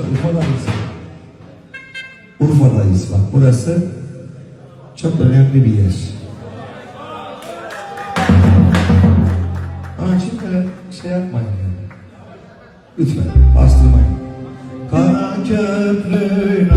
Urfa'dayız. Urfa'dayız bak burası çok önemli bir yer. Ama şimdi şey yapmayın yani. Lütfen bastırmayın. Kara köprü